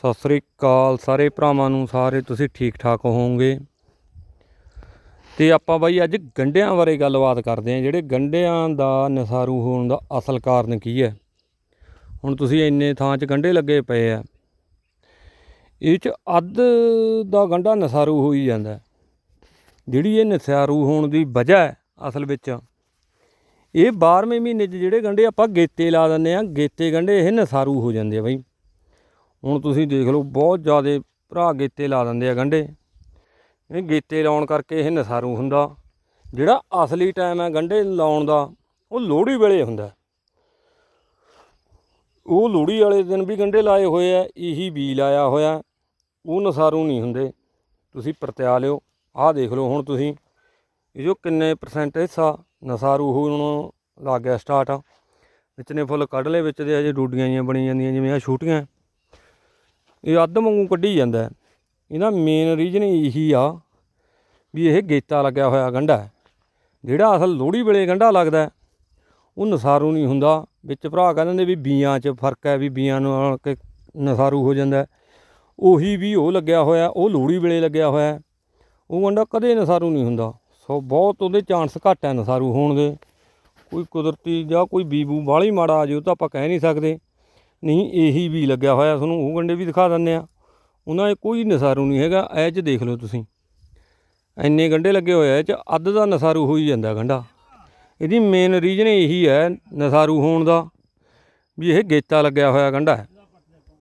ਸਤਿ ਸ੍ਰੀ ਅਕਾਲ ਸਾਰੇ ਭਰਾਵਾਂ ਨੂੰ, ਸਾਰੇ ਤੁਸੀਂ ਠੀਕ ਠਾਕ ਹੋਵੋਗੇ। ਤੇ ਆਪਾਂ ਬਾਈ ਅੱਜ ਗੰਡਿਆਂ ਬਾਰੇ ਗੱਲਬਾਤ ਕਰਦੇ ਹਾਂ, ਜਿਹੜੇ ਗੰਡਿਆਂ ਦਾ ਨਸਾਰੂ ਹੋਣ ਦਾ ਅਸਲ ਕਾਰਨ ਕੀ ਹੈ। ਹੁਣ ਤੁਸੀਂ ਇੰਨੇ ਥਾਂ 'ਚ ਗੰਡੇ ਲੱਗੇ ਪਏ ਆ। ਇਹ 'ਚ ਅੱਧ ਦਾ ਗੰਡਾ ਨਸਾਰੂ ਹੋ ਹੀ ਜਾਂਦਾ ਜਿਹੜੀ ਇਹ ਨਸਾਰੂ ਹੋਣ ਦੀ ਵਜ੍ਹਾ ਹੈ ਅਸਲ ਵਿੱਚ, ਇਹ 12ਵੇਂ ਮਹੀਨੇ 'ਚ ਜਿਹੜੇ ਗੰਡੇ ਆਪਾਂ ਗੇਤੇ ਲਾ ਦਿੰਦੇ ਆ ਗੇਤੇ ਗੰਡੇ ਇਹ ਨਸਾਰੂ ਹੋ ਜਾਂਦੇ ਆ ਬਾਈ। ਹੁਣ ਤੁਸੀਂ ਦੇਖ ਲਓ, ਬਹੁਤ ਜ਼ਿਆਦਾ ਭਰਾ ਗੇਤੇ ਲਾ ਦਿੰਦੇ ਆ ਗੰਡੇ ਇਹ ਗੇਤੇ ਲਾਉਣ ਕਰਕੇ ਇਹ ਨਸਾਰੂ ਹੁੰਦਾ। ਜਿਹੜਾ ਅਸਲੀ ਟਾਈਮ ਹੈ ਗੰਡੇ ਲਾਉਣ ਦਾ, ਉਹ ਲੋਹੜੀ ਵੇਲੇ ਹੁੰਦਾ ਉਹ ਲੋਹੜੀ ਵਾਲੇ ਦਿਨ ਵੀ ਗੰਡੇ ਲਾਏ ਹੋਏ ਆ, ਇਹੀ ਬੀ ਲਾਇਆ ਹੋਇਆ। ਉਹ ਨਸਾਰੂ ਨਹੀਂ ਹੁੰਦੇ। ਤੁਸੀਂ ਪਰਤਿਆ ਲਿਓ। ਆਹ ਦੇਖ ਲਓ ਹੁਣ ਤੁਸੀਂ। ਇਹ ਜੋ ਕਿੰਨੇ ਪਰਸੈਂਟ ਹਿੱਸਾ ਨਸਾਰੂ ਹੁਣ ਲੱਗ ਗਿਆ ਸਟਾਰਟ ਵਿੱਚ ਨੇ ਫੁੱਲ ਕੱਢ ਲਏ, ਵਿੱਚ ਦੇ ਅਜੇ ਡੂਡੀਆਂ ਜੀਆਂ ਬਣੀ ਜਾਂਦੀਆਂ, ਜਿਵੇਂ ਆ ਛੋਟੀਆਂ। ਇਹ ਅੱਧ ਵਾਂਗੂ ਕੱਢੀ ਜਾਂਦਾ ਇਹਦਾ ਮੇਨ ਰੀਜਨ ਇਹੀ ਆ ਵੀ ਇਹ ਗੇਤਾ ਲੱਗਿਆ ਹੋਇਆ ਗੰਢਾ ਜਿਹੜਾ ਅਸਲ ਲੋਹੜੀ ਵੇਲੇ ਗੰਢਾ ਲੱਗਦਾ ਉਹ ਨਸਾਰੂ ਨਹੀਂ ਹੁੰਦਾ। ਵਿੱਚ ਭਰਾ ਕਹਿੰਦੇ ਨੇ ਵੀ ਬੀਆਂ 'ਚ ਫ਼ਰਕ ਹੈ ਵੀ ਬੀਆਂ ਨਾਲ ਕਿ ਨਸਾਰੂ ਹੋ ਜਾਂਦਾ ਉਹੀ ਵੀ ਉਹ ਲੱਗਿਆ ਹੋਇਆ, ਉਹ ਲੋਹੜੀ ਵੇਲੇ ਲੱਗਿਆ ਹੋਇਆ ਉਹ ਗੰਢਾ ਕਦੇ ਨਸਾਰੂ ਨਹੀਂ ਹੁੰਦਾ। ਸੋ ਬਹੁਤ ਉਹਦੇ ਚਾਂਸ ਘੱਟ ਹੈ ਨਸਾਰੂ ਹੋਣ ਦੇ। ਕੋਈ ਕੁਦਰਤੀ ਜਾਂ ਕੋਈ ਬੀਬੂ ਬਾਹਲੀ ਮਾੜਾ ਆ ਜੇ ਉਹ ਤਾਂ ਆਪਾਂ ਕਹਿ ਨਹੀਂ ਸਕਦੇ। ਨਹੀਂ, ਇਹੀ ਵੀ ਲੱਗਿਆ ਹੋਇਆ, ਤੁਹਾਨੂੰ ਉਹ ਗੰਡੇ ਵੀ ਦਿਖਾ ਦਿੰਦੇ ਆ ਉਹਨਾਂ 'ਚ ਕੋਈ ਨਸਾਰੂ ਨਹੀਂ ਹੈਗਾ, ਇਹ 'ਚ ਦੇਖ ਲਓ ਤੁਸੀਂ। ਇੰਨੇ ਗੰਡੇ ਲੱਗੇ ਹੋਏ ਆ, ਇਹ 'ਚ ਅੱਧ ਦਾ ਨਸਾਰੂ ਹੋ ਹੀ ਜਾਂਦਾ ਗੰਡਾ ਇਹਦੀ ਮੇਨ ਰੀਜਨ ਇਹੀ ਹੈ, ਨਸਾਰੂ ਹੋਣ ਦਾ, ਵੀ ਇਹ ਗੇਤਾ ਲੱਗਿਆ ਹੋਇਆ ਗੰਡਾ ਹੈ।